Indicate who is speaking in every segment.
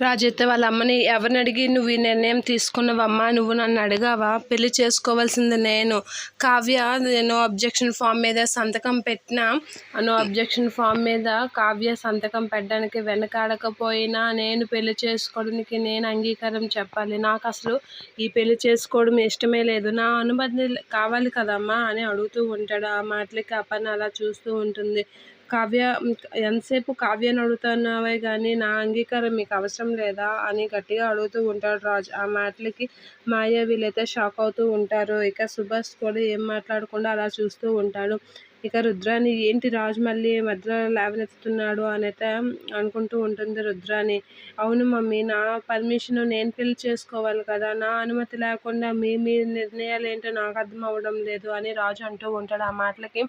Speaker 1: రాజైతే వాళ్ళ అమ్మని ఎవరిని అడిగి నువ్వు ఈ నిర్ణయం తీసుకున్నావమ్మా నువ్వు నన్ను అడిగావా? పెళ్ళి చేసుకోవాల్సింది నేను. కావ్య నేను అబ్జెక్షన్ ఫామ్ మీద సంతకం పెట్టినా నో అబ్జెక్షన్ ఫామ్ మీద కావ్య సంతకం పెట్టడానికి వెనకాడకపోయినా నేను పెళ్ళి చేసుకోవడానికి నేను అంగీకారం చెప్పాలి. నాకు అసలు ఈ పెళ్ళి చేసుకోవడం ఇష్టమే లేదు. నా అనుమతి కావాలి కదమ్మా అని అడుగుతూ ఉంటాడు. ఆ మాటలకి అపర్ణ అలా చూస్తూ ఉంటుంది. కావ్య ఎంతసేపు కావ్యను అడుగుతున్నావే కానీ నా అంగీకారం మీకు అవసరం లేదా అని గట్టిగా అడుగుతూ ఉంటాడు రాజు. ఆ మాటలకి మాయ వీళ్ళైతే షాక్ అవుతూ ఉంటారు. ఇక సుభాష్ కూడా ఏం మాట్లాడకుండా అలా చూస్తూ ఉంటాడు. ఇక రుద్రాని ఏంటి రాజు మళ్ళీ మధ్యలో లేవనెత్తుతున్నాడు అనైతే అనుకుంటూ ఉంటుంది రుద్రాని. అవును మమ్మీ నా పర్మిషన్ నేను ఫిల్ చేసుకోవాలి కదా నా అనుమతి లేకుండా మీ మీ నిర్ణయాలు ఏంటో నాకు అర్థం అవ్వడం లేదు అని రాజు అంటూ ఉంటాడు. ఆ మాటలకి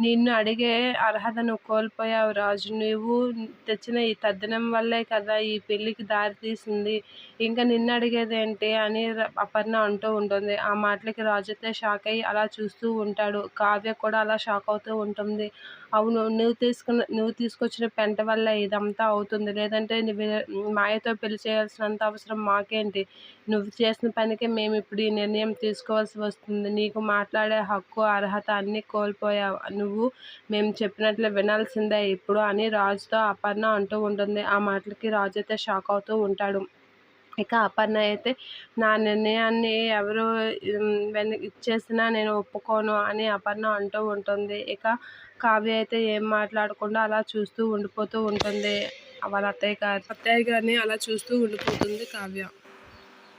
Speaker 1: నిన్ను అడిగే అర్హత నువ్వు కోల్పోయావు రాజు. నువ్వు తెచ్చిన ఈ తద్దనం వల్లే కదా ఈ పెళ్ళికి దారి తీసింది. ఇంకా నిన్ను అడిగేది ఏంటి అని అపర్ణ అంటూ ఉంటుంది. ఆ మాటలకి రాజు అయితే షాక్ అయ్యి అలా చూస్తూ ఉంటాడు. కావ్య కూడా అలా షాక్ అవుతూ ఉంటుంది. అవును నువ్వు తీసుకున్న నువ్వు తీసుకొచ్చిన పెంట వల్ల ఇదంతా అవుతుంది. లేదంటే నువ్వు మాయతో పెళ్ళి చేయాల్సినంత అవసరం మాకేంటి? నువ్వు చేసిన పనికే మేము ఇప్పుడు ఈ నిర్ణయం తీసుకోవాల్సి వస్తుంది. నీకు మాట్లాడే హక్కు అర్హత అన్నీ కోల్పోయావు. నువ్వు మేము చెప్పినట్లు వినాల్సిందే ఇప్పుడు అని రాజుతో అపర్ణ అంటూ ఉంటుంది. ఆ మాటలకి రాజు అయితే షాక్ అవుతూ ఉంటాడు. ఇక అపర్ణ అయితే నా నిర్ణయాన్ని ఎవరు వెన ఇచ్చేసినా నేను ఒప్పుకోను అని అపర్ణ అంటూ ఉంటుంది. ఇక కావ్య అయితే ఏం మాట్లాడకుండా అలా చూస్తూ ఉండిపోతూ ఉంటుంది. వాళ్ళ అత్తయ్య గారు అత్తయ్య గారిని అలా చూస్తూ ఉండిపోతుంది కావ్య.